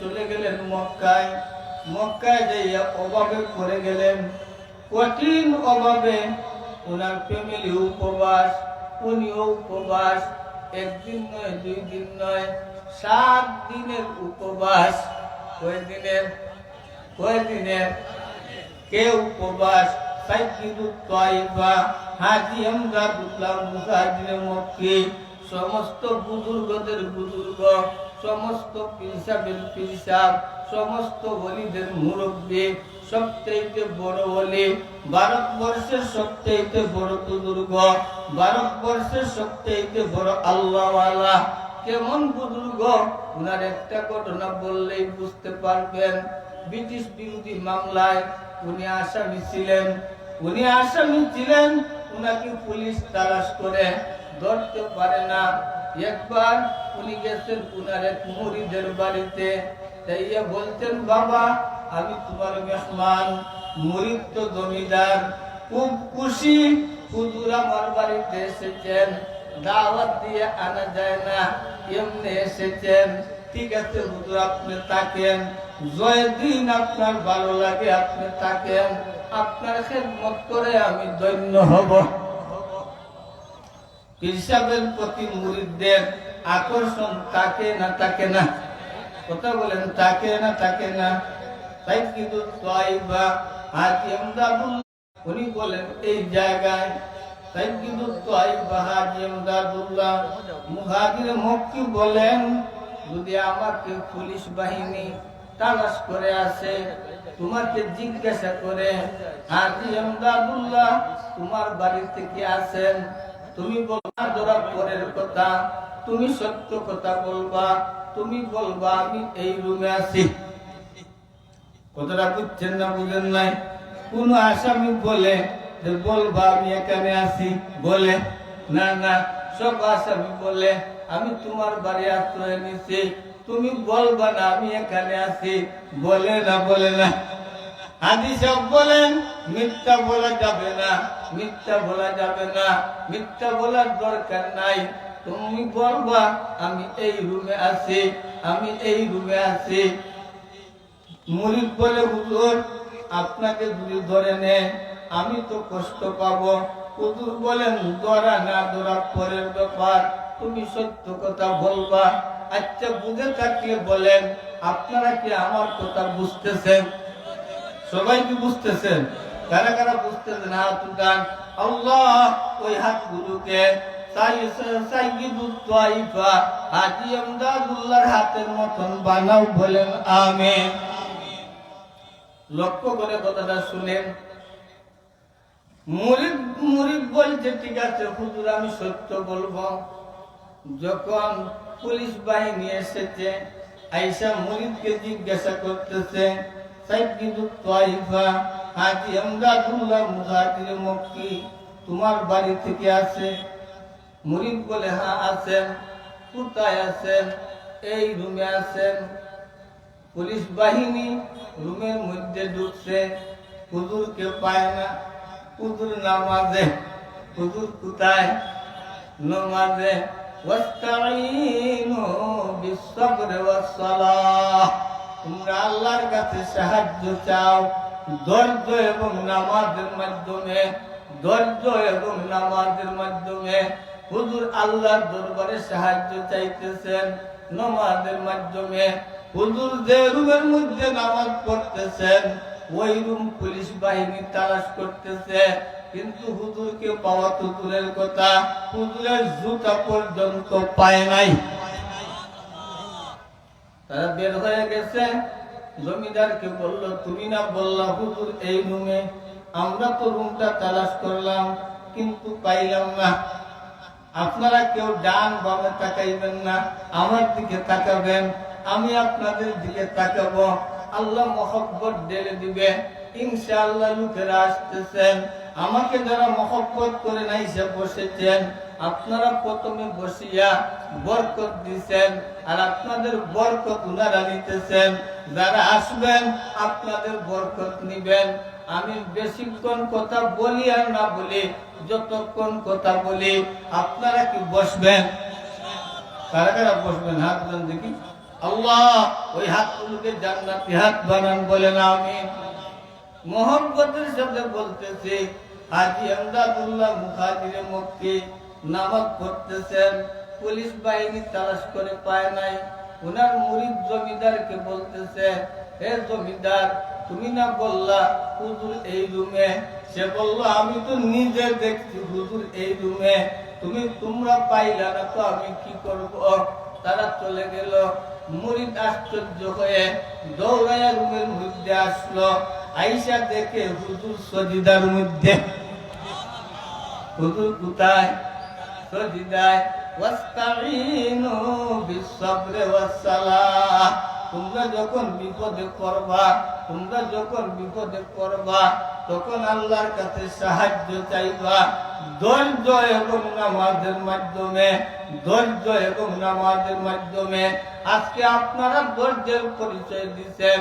চলে গেলেন মক্কায় মক্কায় অভাবে গেলেন। কঠিন অভাবে ফ্যামিলি উপবাস, উনিও উপবাস, একদিন নয়, দুই দিন নয়, সাত দিনের উপবাস কয় দিনের কয় দিনের কে উপবাস? সমস্ত বুজুর্গদের বুজুর্গ, সমস্ত পিরসাবের পিরসাব সমস্ত ওলিদের মুরব্বী সবচেয়ে বড় ওলি ভারতবর্ষের সবচেয়ে বড় বুজুর্গ, ভারতবর্ষের সবচেয়ে বড় আল্লাহওয়ালা। কেমন বুজুর্গ? উনার একটা ঘটনা বললেই বুঝতে পারবেন। ব্রিটিশ বিরোধী মামলায় উনি আসামি ছিলেন। উনি আসামি ছিলেন, উনাকে পুলিশ তালাশ করে। ধরতে পারে না। একবার উনি গেছেন উনার এক মুড়িদের বাড়িতে। তাইয়া বলতেন, বাবা, আমি তোমার মেহমান মুরিদ তো জমিদার। খুব খুশি, হুজুর আমার বাড়িতে এসেছেন। দাওয়াত দিয়ে আনা যায় না, এমনি এসেছেন। ঠিক আছে, হুজুর, আপনি থাকেন। জয়দিন আপনার, ভালো লাগে, আপনি থাকেন। আপনার খেদমত করে আমি ধন্য হব। হিসাবের প্রতি মুরিদদের আকর্ষণ থাকে না থাকে না। কথা বলেন থাকে না থাকে না। তাই কিন্তু তয়বা হাজি আমদাদুল উনি বলেন, এই জায়গায় তাই কিন্তু তয়বা হাজি আমদাদুল্লাহ মুহাজির মক্কি বলেন, যদি আমাকে পুলিশ বাহিনী তালাশ করে আসে তোমাকে জিজ্ঞাসা করে, হাজি আমদাদুল্লাহ, তোমার বাড়ি থেকে আসেন তুমি বলবা ধরা পরের কথা। তুমি সত্য কথা বলবা। তুমি বলবা, আমি এই রুমে আছি। কথাটা বুঝছেন না বুঝেন নাই? কোন আসামি বলে যে, বলবা, আমি এখানে আছি। বলে, না না। সব আসামি বলে, আমি তোমার বাড়ি আশ্রয় নিছি। তুমি বলবা না, আমি এখানে আছি। বলে না বলে না। হাদিস বলেন, মিথ্যা বলা যাবে না, মিথ্যা বলা যাবে না, মিথ্যা বলার দরকার নাই। তুমি বলবা, আমি এই রুমে আছি, আমি এই রুমে আছি। মুরিদ বলে হুজুর, আপনাকে যদি ধরে নেয়, আমি তো কষ্ট পাবো। হুজুর বলেন, ধরা না ধরা পরের ব্যাপার। তুমি সত্য কথা বলবা। আচ্ছা বুঝে থাকলে বলেন, আপনারা কি আমার কথা বুঝতেছেন? সবাই কি বুঝতেছেন? কারা কারা বুঝতেছেন? হাত উঠান আল্লাহ, ওই হাত গুলোকে হাজি আমদাদুল্লাহর হাতের মতন বলেন, আমিন। লক্ষ্য করে কথাটা শুনেন। ঠিক আছে আমি সত্য বলব। যখন পুলিশ বাহিনী এসেছে। আইসা মুরিদকে জিজ্ঞাসা করতেছে সাইকিদু তাইফা হাজি আমদাদুল্লাহ মুহাজির মক্কি তোমার বাড়ি থেকে আছে? মুরিদ বলে হ্যাঁ আছেন। কোথায় আছেন? এই রুমে আছেন। পুলিশ বাহিনী রুমের মধ্যে ঢুকছে। হুজুরকে পায় না। হুজুর নামাজে। হুজুর কোথায়? নামাজে। তোমরা আল্লাহর কাছে সাহায্য চাও। ধৈর্য এবং নামাজের মাধ্যমে, ধৈর্য এবং নামাজের মাধ্যমে। হুজুর আল্লাহর দরবারে সাহায্য চাইতেছেন নামাজের মাধ্যমে। হুজুর যে রুমের মধ্যে নামাজ পড়তেছেন, ওই রুম পুলিশ বাহিনী তালাশ করতেছে। কিন্তু হুজুরকে পাওয়া তো দূরের কথা। হুজুরের জুতা পর্যন্ত পায় নাই। তারা বের হয়ে গেছে। জমিদারকে বলল, তুমি না বললা হুজুর এই রুমে, আমরা তো রুমটা তালাশ করলাম, কিন্তু পাইলাম না। আপনারা কেউ ডান বামে তাকাইবেন না, আমার দিকে তাকাবেন, আমি আপনাদের দিকে তাকাবো। আল্লাহ মহব্বত ঢেলে দিবে। ইনশাআল্লাহ লোকেরা আসতেছেন। আমাকে যারা মহব্বত করে নাই সে বসেছেন, আপনারা প্রথমে বসিয়া বরকত দিছেন আর আপনাদের বরকত উনারা নিতেছেন যারা আসবেন, আপনাদের বরকত নিবেন। আমি বেশিক্ষণ কথা বলি আর না বলি, যতক্ষণ কথা বলি, আপনারা কি বসবেন? কারা কারা বসবেন? হাত দেখি। আল্লাহ, ওই হাতগুলোকে জান্নাতি হাত বানান বলেন আমি মোহাম্মতের সাথে বলতেছি হাজি আমদাদুল্লাহ মুখাজিরে মক্কি নামাজ পড়তেছেন, পুলিশ বাহিনী তালাশ করে পায় নাই। ওনার মুরিদ জমিদারকে বলতেছে হে জমিদার, তুমি না বললা হুজুর এই রুমে? সে বলল, আমি তো নিজে দেখছি হুজুর এই রুমে। তুমি তোমরা পাইলা না তো আমি কি করব? তারা চলে গেল। মুরিদ আশ্চর্য হয়ে দৌড়াইয়া রুমের মধ্যে আসলো। আইসা দেখে হুজুর সজিদার মধ্যে হুজুর কোথায়? সজিদায়। ওয়াস্তাইনু বিসসবরি ওয়াসসালাহ। তোমরা যখন বিপদে পড়বা তোমরা যখন বিপদে পড়বা তখন আল্লাহর কাছে সাহায্য চাইবা। ধৈর্য এবং নামাজের মাধ্যমে, ধৈর্য এবং নামাজের মাধ্যমে। আজকে আপনারা ধৈর্যের পরিচয় দিচ্ছেন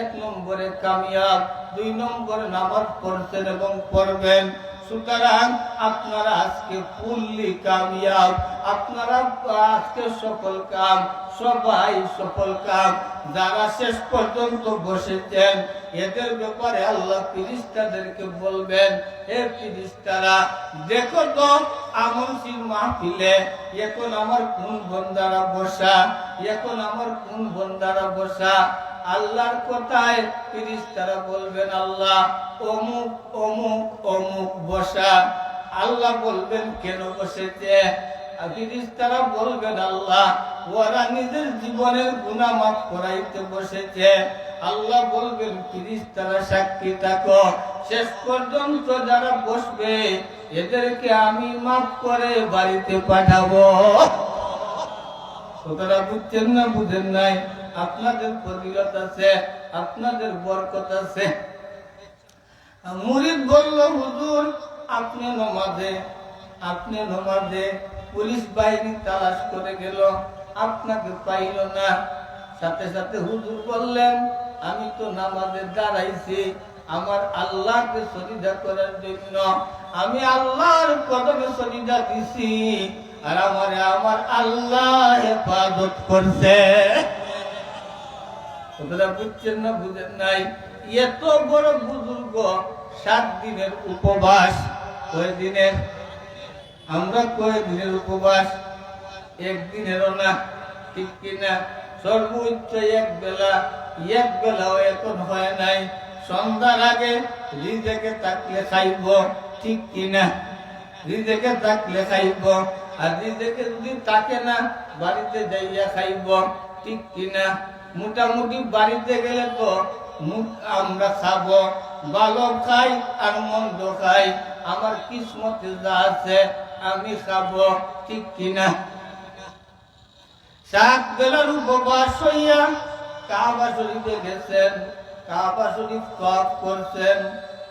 এক নম্বরে কামিয়াব, দুই নম্বরে নামাজ পড়ছেন এবং পড়বেন। সুতরাং আপনারা আজকে ফুললি কামিয়াব, আপনারা আজকে সফল কাম, সবাই সফল কাম। যারা শেষ পর্যন্ত বসেছেন, এদের ব্যাপারে আল্লাহ ফিরিস্তাদেরকে বলবেন, হে ফিরিস্তারা, দেখো তো আমনসির মাহফিলে, এখন আমার কোন বন্দারা বসা, এখন আমার কোন বন্দারা বসা? আল্লাহর কথায় ফিরিস্তারা বলবেন, আল্লাহ, অমুক অমুক অমুক বসা। আল্লাহ বলবেন, কেন বসেছে? ফিরিস্তারা বলবেন, আল্লাহ, ওরা নিজের জীবনের গুণা মাফ করাইতে বসেছে। আল্লাহ বলবেন, ফিরিস্তারা, সাক্ষী থাকো। শেষ পর্যন্ত যারা বসবে, এদেরকে আমি মাফ করে বাড়িতে পাঠাবো। কথাটা বুঝছেন না বুঝেন নাই? আপনাদের ফজিলত আছে, আপনাদের বরকত আছে। মুরিদ বলল, হুজুর, আপনি নমাজে আপনি নমাজে পুলিশ বাহিনী তালাশ করে গেল, আপনাকে পাইল না। সাথে সাথে হুজুর বললেন, আমি তো নামাজে দাঁড়াইছি, আমার আল্লাহকে সজিদা করার জন্য। আমি আল্লাহর কদমে সজিদা দিছি, আর আমারে আমার আল্লাহ হেফাজত করছে। কথাটা বুঝছেন না বুঝেন নাই। এত বড় বুজুর্গ সাত দিনের উপবাস, কয় দিনের? আমরা কয় দিনের উপবাস? একদিনেরও না, ঠিক কিনা? সর্বোচ্চ এক বেলা, এক বেলাও এখন হয় নাই। সন্ধ্যার আগে রিজেকে তাকলে খাইব, ঠিক কিনা? রিজেকে তাকলে খাইব, আর রিজেকে যদি তাকে না, বাড়িতে যাইয়া খাইব, ঠিক কিনা? মোটামুটি বাড়িতে গেলে তো আমরা খাব, ভালো খাই আর মন্দ খাই। আমার কিসমতে যা আছে আমি খাব, ঠিক কিনা? সাত বেলার উপবাস হইয়া কাবা শরীফে গেছেন, কাবা শরীফ তপ করছেন।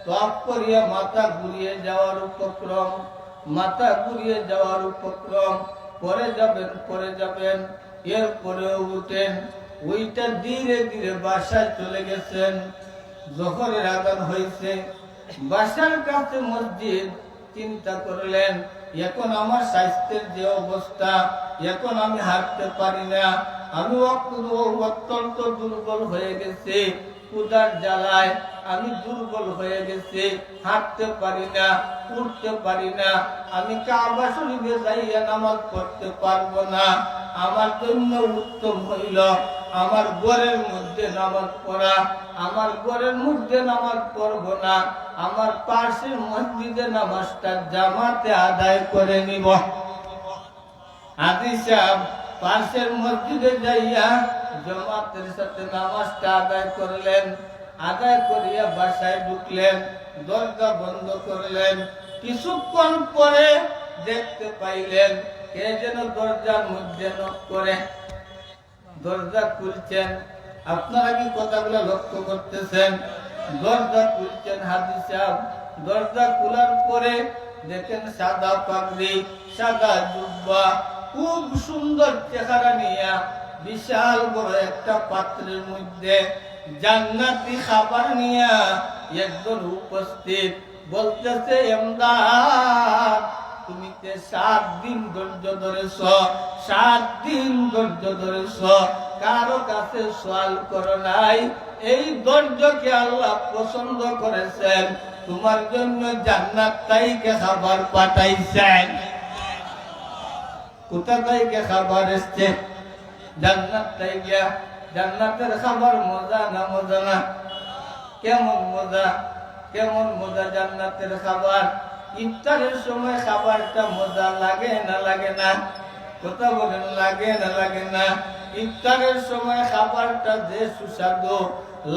তপ করিয়া মাথা ঘুরিয়ে যাওয়ার উপক্রম, মাথা ঘুরিয়ে যাওয়ার উপক্রম। পরে যাবেন পরে যাবেন, এরপরেও উঠেন। ওইটা ধীরে ধীরে বাসায় চলে গেছেন। জহরের আগান হয়েছে। বাসার কাছে মসজিদ চিন্তা করলেন, এখন আমার স্বাস্থ্যের যে অবস্থা, এখন আমি হাঁটতে পারি না। আমি অত্যন্ত দুর্বল হয়ে গেছি। ক্ষুদার জ্বালায় আমি দুর্বল হয়ে গেছি। হাঁটতে পারি না, উঠতে পারি না। আমি কাবা শরীফে যাইয়া নামাজ পড়তে পারব না। আমার জন্য উত্তম হইল। আমার ঘরের মধ্যে নামাজ পড়া, আমার ঘরের মধ্যে নামাজ পড়ব না, আমার পাশের মসজিদে নামাজটা জামাতে আদায় করে নিব। আদি সাহেব, পাশের মসজিদে যাইয়া জমাতের সাথে নামাজটা আদায় করলেন, আদায় করিয়া বাসায় ঢুকলেন, দরজা বন্ধ করলেন। কিছুক্ষণ পরে দেখতে পাইলেন কে যেন দরজার মধ্যে নক করে। দরজা খুলছেন। আপনারা কি কথাগুলো লক্ষ্য করতেছেন? দরজা খুলছেন হাজি সাহেব। দরজা খোলার পরে দেখেন সাদা পাগড়ি, সাদা জুব্বা, খুব সুন্দর চেহারা নিয়া বিশাল বড় একটা পাত্রের মধ্যে জান্নাতি খাবার নিয়া একজন উপস্থিত বলতেছে, এমদাদ তুমি তে সাত দিন ধৈর্য ধরেছ, সাত দিন ধৈর্য ধরেছ, কারও কাছে সওয়াল করো নাই। এই ধৈর্যকে আল্লাহ পছন্দ করেছেন, তোমার জন্য জান্নাত তাইকে খাবার পাঠাইছেন। কোথা থেকে খাবার এসছে? জান্নাত থেকে জান্নাতের খাবার মজা না মজা না? কেমন মজা? কেমন মজা জান্নাতের খাবার? ইফতারের সময় খাবারটা মজা লাগে না লাগে না? কথা বলেন, লাগে না লাগে না? ইফতারের সময় খাবারটা যে সুস্বাদু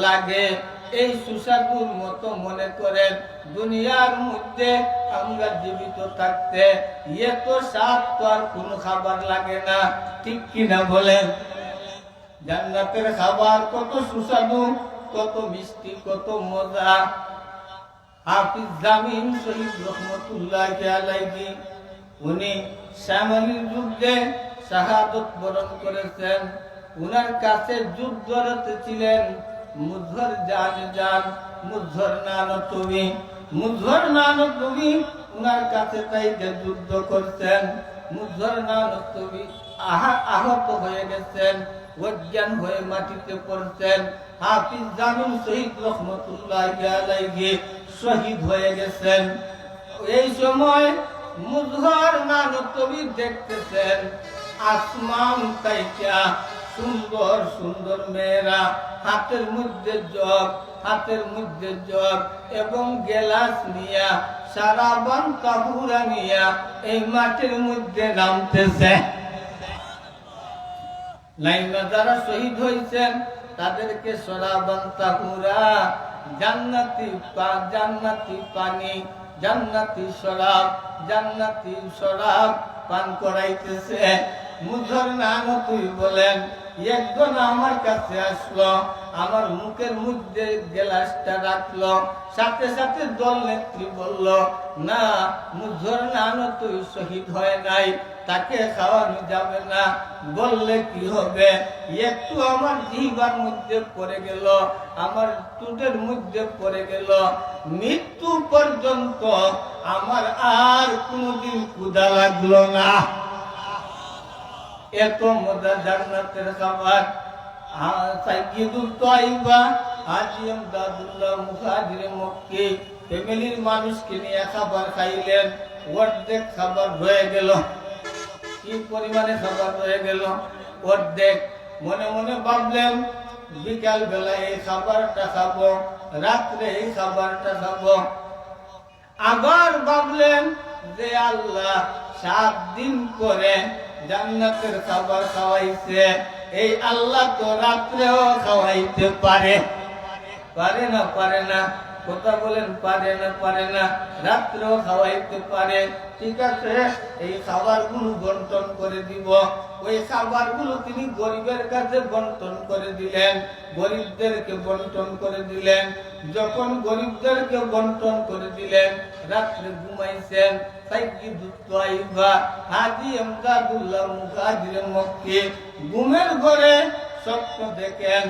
লাগে, এই সুস্বাদুর মতো মনে করেন দুনিয়ার মধ্যে আমরা জীবিত থাকতে এত স্বাদ তো আর কোনো খাবার লাগে না। ঠিক কিনা বলেন? জান্নাতের খাবার কত সুস্বাদু, কত মিষ্টি, কত মজা। হাফিজ জামিন শহীদ রহমতুল্লাহ আলাইহি, উনি শ্যামলীর যুদ্ধে শাহাদত বরণ করেছেন। উনার কাছে যুদ্ধরত ছিলেন মুঝর জান জান মুঝর নান তুমি। মুঝর নান তুমি উনার কাছে তাইকে যুদ্ধ করছেন। মুঝর নান তুমি আহা আহত হয়ে গেছেন, অজ্ঞান হয়ে মাটিতে পড়ছেন। হাফিজ জামিন শহীদ রহমতুল্লাহ আলাইহি শহীদ হয়ে গেছেন। এই সময় মুজহর নানতবি দেখতেছেন, আসমান তাইকা, সুন্দর সুন্দর মেয়েরা, হাতের মধ্যে জগ, হাতের মধ্যে জগ, এবং গেলাস নিয়া সারাবান কাহুরা নিয়া এই মাটির মধ্যে নামতেছে। লাইমা যারা শহীদ হয়েছেন, তাদেরকে সরাবান তাহুরা জান্নাতি জান্নাতি পানি, জান্নাতি শরাব জান্নাতি শরাব পান করাইতেছে। মুজর নাম তুই বলেন, একজন আমার কাছে আসলো, আমার মুখের মধ্যে গ্লাসটা রাখল, সাথে সাথে দল নেত্রী বলল, না, মুজর নাম তুই শহীদ হয় নাই। তাকে খাওয়ানো যাবে না। বললে কি হবে? একটু আমার জিহ্বার মধ্যে পড়ে গেল, আমার টুটের মধ্যে পড়ে গেল। মৃত্যু পর্যন্ত আমার আর কোনোদিন ক্ষুধা লাগল না। এত মজা জান্নাতের খাবার। ফ্যামিলির মানুষকে নিয়ে খাবার খাইলেন। অর্ধেক খাবার রয়ে গেল। কি পরিমাণে খাবার হয়ে গেল? অর্ধেক। মনে মনে ভাবলেন, বিকাল বেলা এই খাবারটা খাব, রাত্রে এই খাবারটা খাব। আবার ভাবলেন যে আল্লাহ সাত দিন করে জান্নাতের খাবার খাওয়াইছে। এই আল্লাহ তো রাত্রেও খাওয়াইতে পারে। পারে না পারে না। কথা বলেন, পারে না পারে না, রাত্রেও খাওয়াইতে পারে। ঠিক আছে, এই খাবারগুলো বন্টন করে দিব। ওই খাবারগুলো তিনি গরিবের কাছে বন্টন করে দিলেন। গরিবদেরকে বন্টন করে দিলেন। যখন গরিবদেরকে বন্টন করে দিলেন, রাত্রে ঘুমাইছেন। হাজি ঘুমের ঘরে স্বপ্ন দেখেন,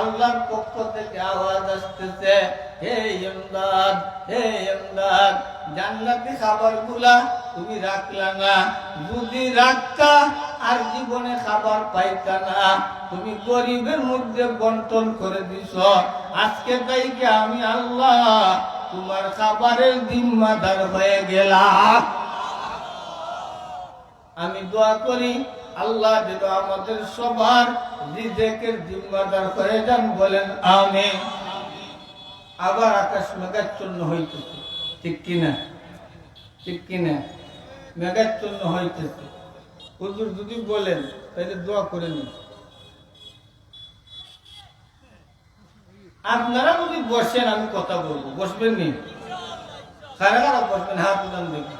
আল্লাহর পক্ষ থেকে আওয়াজ আসতেছে। হে ইমদাদ হে ইমদাদ, জান্নাতি খাবারগুলা তুমি রাখলা না। যদি রাখতা, আর জীবনে খাবার পাইতা না। তুমি গরিবের মধ্যে বন্টন করে দিছ। আজকে তাইকে আমি আল্লাহ তোমার খাবারের জিম্মাদার হয়ে গেলাম? আমি দোয়া করি আল্লাহ যেন আমাদের সবার নিজেকে জিম্মাদার হয়ে যান বলেন আমি আবার আকাশ মেঘাচ্ছন্ন হইতেছে। ঠিক কিনা? ঠিক কিনা? মেঘাচ্ছন্ন হইতেছে। হুজুর যদি বলেন, তাহলে দোয়া করে নিন। আপনারা যদি বসেন, আমি কথা বলব। বসবেন নি? কারা কারা বসবেন? হাত উদান দেখি।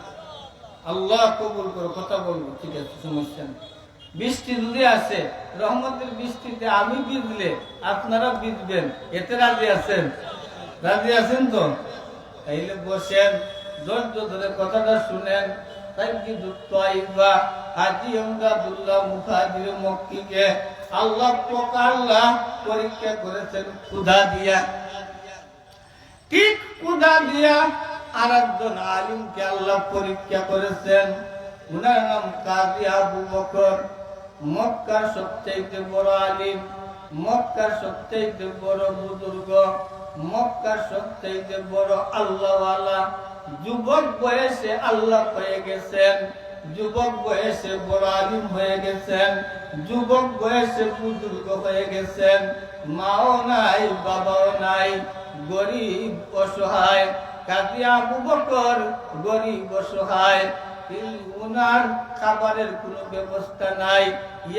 আল্লাহ কবুল করো কথা বলব। ঠিক আছে, সমস্যা নেই। বৃষ্টি যদি আসে, রহমতের বৃষ্টিতে আমি ভিজলে আপনারা ভিজবেন। এতে রাজি আছেন? রাজি আছেন তো? তাইলে বসেন, ধৈর্য ধরে কথাটা শুনেন। হাজি মক্কিকে পরীক্ষা করেছেন দিয়া। ঠিক দিয়া আর একজন আল্লাহ পরীক্ষা করেছেন। উনার নাম কাজী আবু বকর। মক্কার সবচাইতে বড় আলিম, মক্কার সবচাইতে বড় বুজুর্গ। মক্কার সবচাইতে বড় আল্লাহওয়ালা যুবক বয়সে আল্লাহ হয়ে গেছেন, যুবক বয়সে বড় হয়ে গেছেন, যুবক বয়সে বুজুর্গ হয়ে গেছেন, মাও নাই, বাবাও নাই, গরিব অসহায়, কাজী আবু বকর গরিব অসহায় উনার খাবারের কোনো ব্যবস্থা নাই,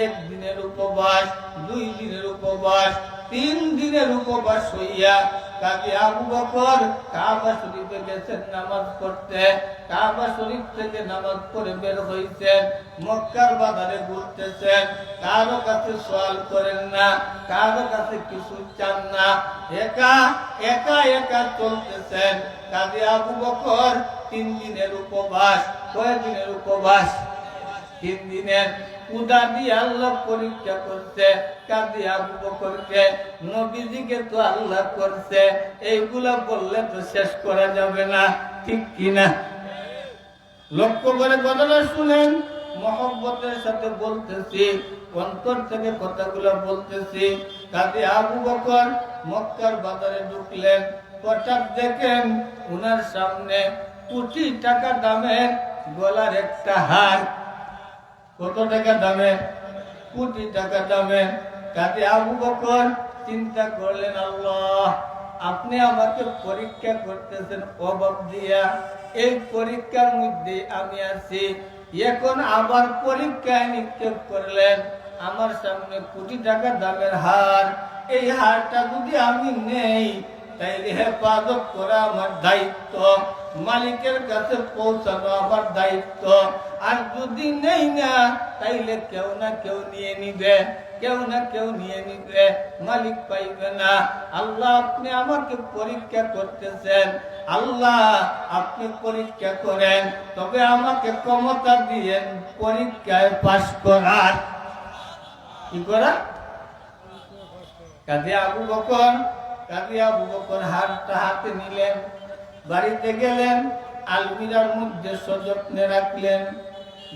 এক দিনের উপবাস, দুই দিনের উপবাস, তিন দিনের উপবাস হইয়া কাজী আবু বকর কাবা শরীফে গেছেন নামাজ পড়তে। কাবা শরীফ থেকে নামাজ পড়ে বের হইছেন, মক্কার বাজারে ঘুরতেছেন। কারও কাছে সওয়াল করেন না, কারও কাছে কিছু চান না। একা একা একা চলতেছেন। কাজী আবু বকর তিন দিনের উপবাস, কয় দিনের উপবাস? তিন দিনের। উদা দিয়ে আল্লাহ পরীক্ষা করছে কাজী আবু বকরকে। নবীজিকে তো আল্লাহ করছে, এইগুলা বললে তো শেষ করা যাবে না, ঠিক কিনা? লক্ষ্য করে কথাটা শুনেন, মহব্বতের সাথে বলতেছি, অন্তর থেকে কথাগুলো বলতেছি। কাজী আবু বকর মক্কার বাজারে ঢুকলেন, হঠাৎ দেখেন উনার সামনে কোটি টাকা দামের গলার একটা হার। কত টাকা দামে? কোটি টাকা দামে। তাতে আবু বকর চিন্তা করলেন, আল্লাহ, আপনি আমাকে পরীক্ষা করতেছেন অভাব দিয়া। এই পরীক্ষার মধ্যে আমি আছি। এখন আবার পরীক্ষায় নিক্ষেপ করলেন। আমার সামনে কোটি টাকা দামের হার। এই হারটা যদি আমি নেই, তাইলে হেফাজত করা আমার দায়িত্ব। মালিকের কাছে পৌঁছানো আমার দায়িত্ব। আর যদি নেই না, তাইলে কেউ না কেউ নিয়ে নিবে, কেউ না কেউ নিয়ে নিবে, মালিক পাইবে না। আল্লাহ আপনি আমাকে পরীক্ষা করতেছেন, আল্লাহ আপনি পরীক্ষা করেন, তবে আমাকে ক্ষমতা দিয়েন পরীক্ষায় পাশ করার। কি করা কাজে আবু বকর, কাজে আবু বকর হাতটা হাতে নিলেন, বাড়িতে গেলেন, আলমিরার মধ্যে সযত্নে রাখলেন।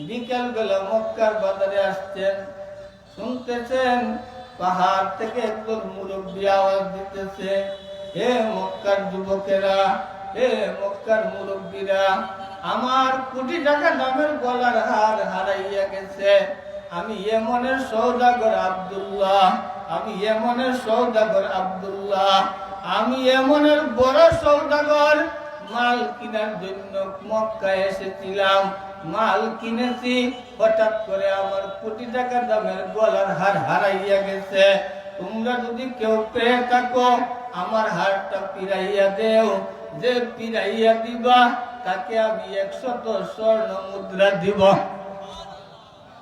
বিকেল বেলা মক্কার বাজারে আসছেন। শুনতেছেন, পাহাড় থেকে একজন মুরব্বী আওয়াজ দিতেছে, হে মক্কার যুবকেরা, হে মক্কার মুরব্বীরা, আমার কোটি টাকা দামের গলার হার হারাইয়া গেছে। আমি এমনের সৌদাগর আব্দুল্লাহ, আমি এমনের সৌদাগর আব্দুল্লাহ, আমি এমনের বড় সৌদাগর মাল কেনার জন্য মক্কায় এসেছিলাম। মাল কিনেছি, হঠাৎ করে আমার কোটি টাকা দামের গলার হার হারাইয়া গেছে। তোমরা যদি কেউ পেয়ে থাকো, আমার হারটা পিরাইয়া দেও। যে পিরাইয়া দিবা, তাকে আমি একশত স্বর্ণ মুদ্রা দিব।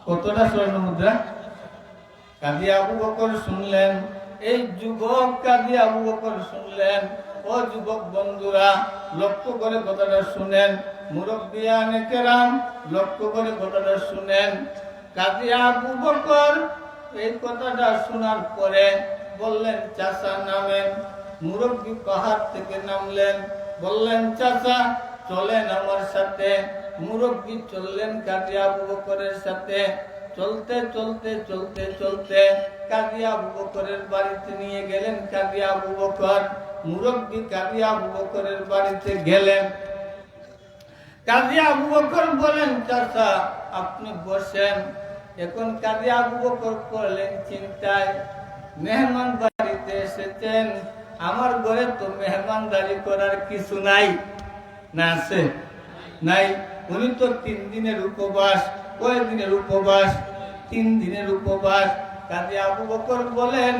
কতটা স্বর্ণ মুদ্রা? কাজী আবু বকর শুনলেন। এই যুবক কাজী আবু বকর শুনলেন। ও যুবক বন্ধুরা, লক্ষ্য করে কথাটা শুনেন। লক্ষ্য করে এই কথাটা শোনার পরে বললেন, চাচা নামেন। মুরব্বী পাহাড় থেকে নামলেন, বললেন, চাচা, চলেন আমার সাথে। চললেন কাজী আবু বকরের সাথে। চলতে চলতে চলতে চলতে কাজী আবু বকরের বাড়িতে নিয়ে গেলেন কাজী আবু বকর। মুরব্বী কাজী আবু বকরের বাড়িতে গেলেন। কাজী আবু বকর বলেন, চাচা, আপনি বসেন। এখন কাজী আবু বকর করলেন চিন্তায়, মেহমান বাড়িতে এসেছেন। আমার ঘরে তো মেহমানদারি করার কিছু নাই। না, আছে? নাই। উনি তো তিন দিনের উপবাস। কয় দিনের উপবাস? তিন দিনের উপবাস। কাজে আবু বকর বলেন,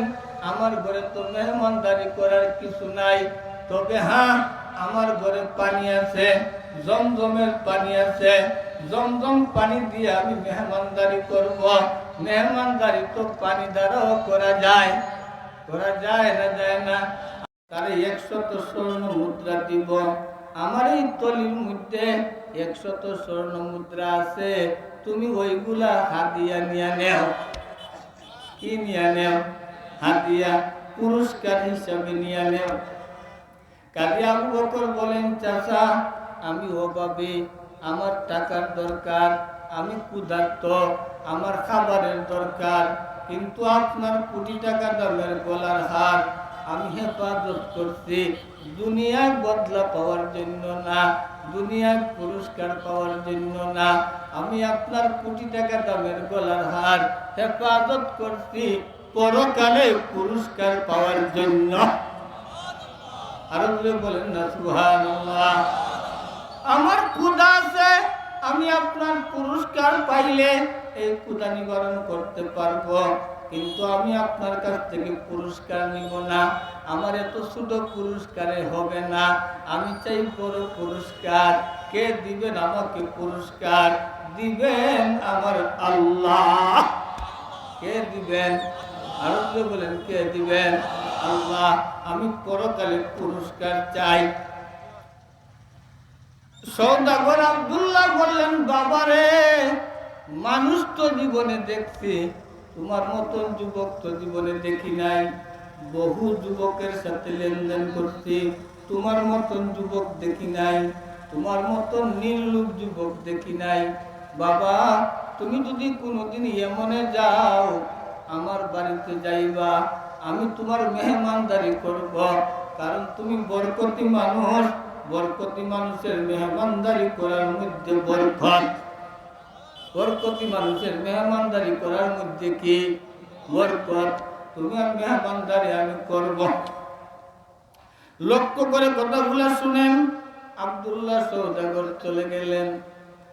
আমার ঘরে তো মেহমানদারি করার কিছু নাই। তবে হ্যাঁ আমার ঘরে পানি আছে। জমজমের পানি আছে। জমজম পানি দিয়ে আমি মেহমানদারি করব। মেহমানদারি তো পানি দ্বারাও করা যায়। করা যায় না যায় না। তারে একশত স্বর্ণ মুদ্রা দিব। আমার এই তলির মধ্যে একশত স্বর্ণ মুদ্রা আছে। তুমি ওইগুলা হাতিয়া নিয়ে নেও। কি নিয়ে নেও? হাতিয়া পুরস্কার হিসাবে নিয়ে নেও। কাজী আবু বকর বলেন, চাচা আমি অভাবে, আমার টাকার দরকার, আমি ক্ষুধার্ত, আমার খাবারের দরকার। কিন্তু আপনার কোটি টাকা দামের গলার হার, আমি হেফাজত করছি। দুনিয়ায় বদলা পাওয়ার জন্য না, দুনিয়ায় পুরস্কার পাওয়ার জন্য না, আমি আপনার কোটি টাকা দামের গলার হার হেফাজত করছি পরকালে পুরস্কার পাওয়ার জন্য। আরও বলেন না, সুবহানাল্লাহ। আমার ক্ষুধা আছে, আমি আপনার পুরস্কার পাইলে এই ক্ষুধা নিবারণ করতে পারব। কিন্তু আমি আপনার কাছ থেকে পুরস্কার নিব না। আমার এত ছোট পুরস্কারে হবে না। আমি চাই বড় পুরস্কার। কে দিবেন আমাকে পুরস্কার? দিবেন আমার আল্লাহ। কে দিবেন? আরও বলেন, কে দিবেন? আল্লাহ, আমি পরকালে পুরস্কার চাই। সৌদাগর আব্দুল্লাহ বললেন, বাবারে, মানুষ তো জীবনে দেখছি, তোমার মতন যুবক তো জীবনে দেখি নাই। বহু যুবকের সাথে লেনদেন করছি, তোমার মতন যুবক দেখি নাই, তোমার মতন নির্লুপ যুবক দেখি নাই। বাবা, তুমি যদি কোনোদিন এমনে যাও, আমার বাড়িতে যাইবা, আমি তোমার মেহমানদারি করব, কারণ তুমি বরকতি মানুষ। বরকতি মানুষের মেহমানদারি করার মধ্যে বরকত। বরকতি মানুষের মেহমানদারি করার মধ্যে কি? বরকত। তোমার মেহমানদারি আমি করব। লক্ষ্য করে কথাগুলো শুনেন। আব্দুল্লাহ সৌদাগর চলে গেলেন।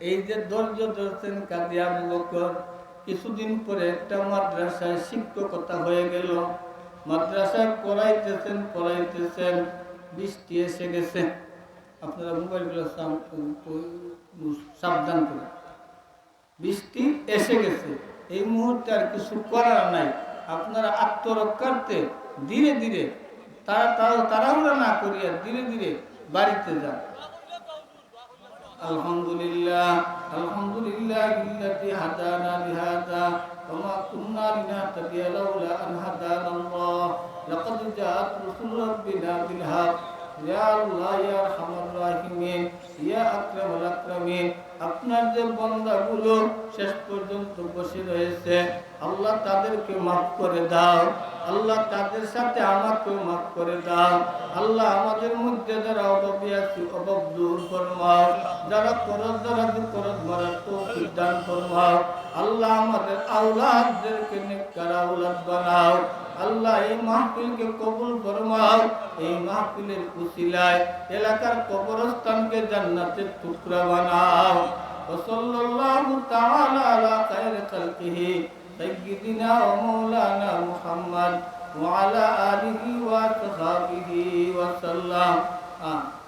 এই যে ধৈর্য ধরছেন কাজী আবু বকর, কিছুদিন পরে একটা মাদ্রাসায় শিক্ষকতা হয়ে গেল। মাদ্রাসায় পড়াইতেছেন পড়াইতেছেন, বৃষ্টি এসে গেছে। আপনারা মোবাইলগুলো সাবধান করুন। বৃষ্টি এসে গেছে। এই মুহূর্তে আর কিছু করার নাই। আপনারা আত্মরক্ষার্থে ধীরে ধীরে তারা তারা তাড়াহুড়া না করিয়া ধীরে ধীরে বাড়িতে যান। আলহামদুলিল্লাহ আলহামদুলিল্লাহ ইল্লাতি হাদানা লিহাদা ওয়া কুননা লিনাহতাদিয়া লাউলা আন হাদানাল্লাহ। লাকাদ জাআত বিল হক। ইয়া আল্লাহ, ইয়া আরহামার আপনার যে বন্দাগুলো শেষ পর্যন্ত বসে রয়েছে, আল্লাহ তাদেরকে মাফ করে দাও। আল্লাহ তাদের সাথে আমাকেও মাফ করে দাও। আল্লাহ আমাদের মধ্যে যারা অভাবী অভাব দূর ফরমাও। যারা করজ যারা করজ মারার তৌফিক দান ফরমাও। আল্লাহ আমাদের আওলাদদেরকে নিকার আওলাদ বানাও। আল্লাহ এই মাহফিলকে কবুল ফরমাও এই মাহফিলের উসিলায় এলাকার কবরস্থানকে জান্নাতের টুকরা বানাও وصلى الله تعالى على خير خلقه سيدنا ومولانا محمد وعلى آله وصحبه وسلم آمين